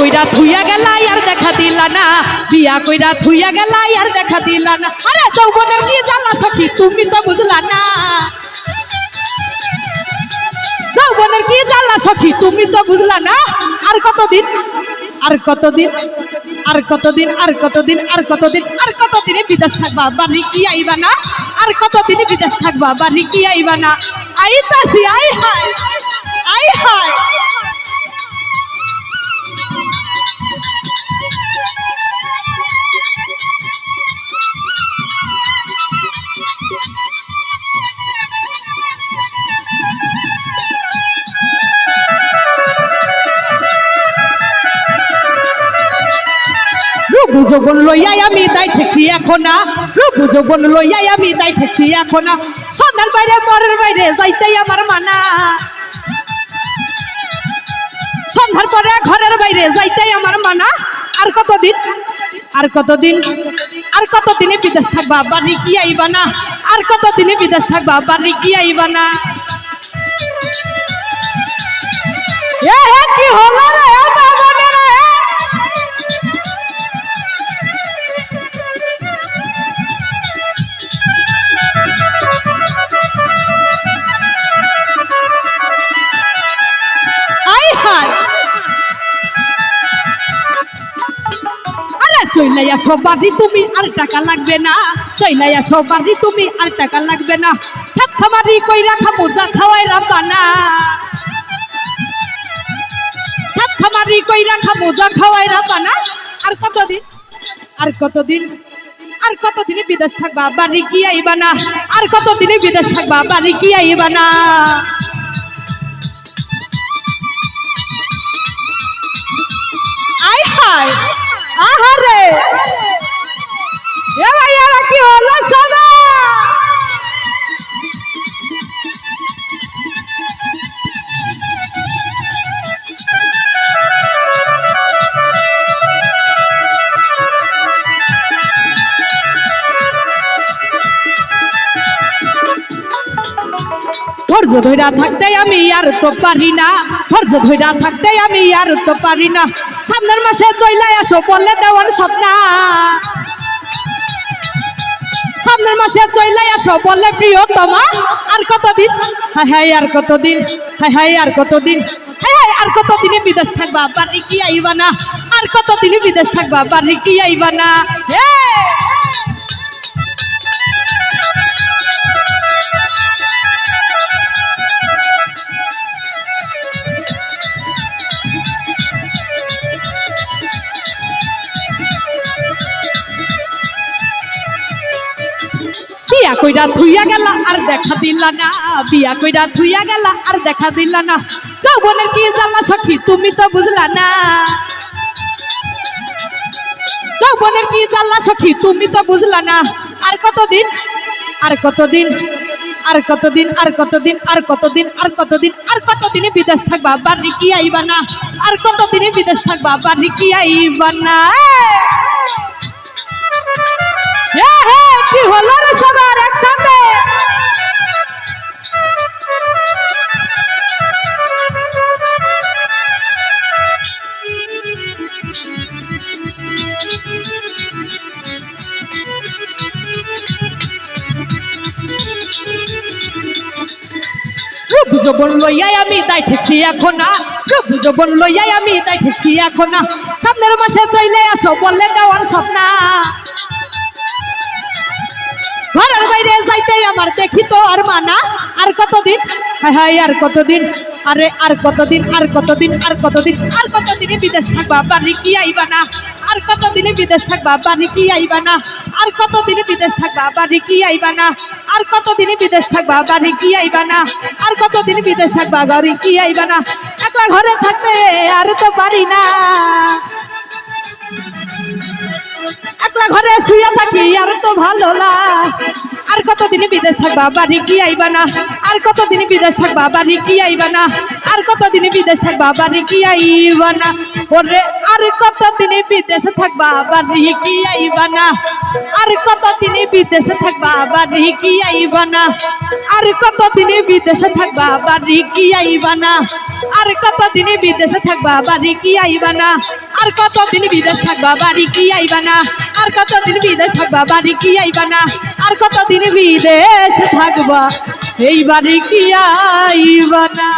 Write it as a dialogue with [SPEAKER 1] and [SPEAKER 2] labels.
[SPEAKER 1] কইরা থুইয়া গেলা আর দেখা দিলা না। বিয়া কইরা থুইয়া গেলা আর দেখা দিলা না। আরে যৌবনের কি জ্বালা সখী, তুমি তো বুঝলা না। যৌবনের কি জ্বালা সখী, তুমি তো বুঝলা না। আর কতদিন আর কতদিন আর কতদিন আর কতদিন আর কতদিন, আর কতদিনে বিদেশ থাকবা? বাড়ি কি আইবা না? আর কতদিনে বিদেশ থাকবা? বাড়ি কি আইবা না? আইতাছি, আই হাই আই হাই রূপু যৌবন লইয়াই আমি তাই ঠেকছি এখন। না রূপু যৌবন লইয়াই আমি তাই ঠেকছি এখন। না সন্ধ্যার বাইরে পরের বাইরে যাইতেই আমার মানা। সন্ধ্যার পরে ঘরের বাইরে যাইতেই আমার মানা। আর কতদিন? আর কতদিন? আর কতদিনে বিদেশ থাকবা? বাড়ি কি আইবা না? আর কতদিনে বিদেশ থাকবা? বাড়ি কি আইবা না? কি হলো রে? আরে চইলাইয়া সব বাড়ি তুমি আর টাকা লাগবে না, চইলাইয়া সব বাড়ি তুমি আর টাকা লাগবে না। খেত খামারি কইরা খামু যা খাওয়াই রাব্বানা খেত খামারি কইরা খামু যা খাওয়াই রাব্বানা আর কতদিন? আর কতদিন? আর কতদিনে বিদেশ থাকবা? বাড়ি কি আইবা না? আর কতদিনে বিদেশ থাকবা? বাড়ি কি আইবা না? আই হাই আহারে! ধৈর্য ধৈরা থাকতে আমি আর তো পারি না। ধৈর্য ধৈরা থাকতে আমি আর তো পারি না। সামনের মাসে চইলাই আসো বললে দেওয়ার স্বপ্না। সামনের মাসে চইলাই আসো বললে প্রিয়তমা। আর কতদিন? হাই হাই আর কতদিন? হাই হাই আর কতদিন? হাই হাই আর কতদিনে বিদেশ থাকবা? বাড়ি কি আইবা না? আর কতদিনে বিদেশ থাকবা? বাড়ি কি আইবা না? বিয়া কইরা থুইয়া গেলা আর দেখা দিলা না বিয়া কইরা থুইয়া গেলা আর দেখা দিলা না। যৌবনের কি জ্বালা সখী তুমি তো বুঝলা না। যৌবনের কি জ্বালা সখী তুমি তো বুঝলা না। আর কতদিন আর কতদিন আর কতদিন আর কতদিন আর কতদিন আর কতদিন আর কতদিনে বিদেশ থাকবা বাড়ি কি আইবা না। আর কতদিনে বিদেশ থাকবা বাড়ি কি আইবা না। এ হে, কি হলো আমি, তাই ঠেকছি এখন না? রূপ যৌবন লইয়াই আমি, তাই ঠেকছি এখন না? সামনের মাসে চইলে আসো, বললে দেওয়ার স্বপ্না। আমার দেখি তো আর মানা, আর কতদিন? হাই হাই আর কতদিন? আরে, আর কতদিন আর কতদিন আর কতদিন? আর কতদিনে বিদেশ থাকবা, বাড়ি কি আইবা না? আর কতদিনে বিদেশ থাকবা, বাড়ি কি আইবা না? আর কতদিনে বিদেশ থাকবা, বাড়ি কি আইবা না? আর কতদিনে বিদেশ থাকবা, বাড়ি কি আইবা না? আর কতদিনে বিদেশ থাকবা, বাড়ি কি আইবা না? একলা ঘরে থাকতে আর তো পারি না। একলা ঘরে শুয়ে থাকি আর তো ভালো না। আর কতদিন বিদেশ থাকবা? বাড়ি কি আইবা না? আর কতদিন বিদেশ থাকবা? বাড়ি কি আইবা না? আর কতদিন বিদেশ থাকবা? বাড়ি কি আইবা না? ওরে, আর কতদিন বিদেশে থাকবা? বাড়ি কি আইবা না? আর কতদিন বিদেশে থাকবা? বাড়ি কি আইবা না? আর কতদিন বিদেশে থাকবা? বাড়ি কি আইবা না? আর কতদিন বিদেশে থাকবা? বাড়ি কি আইবা না? আর কতদিন বিদেশ থাকবা, বাড়ি কি আইবা না? আর কতদিন বিদেশ থাকবা, বাড়ি কি আইবা না? আর কতদিন বিদেশ থাকবা, এই বাড়ি কি আইবা না?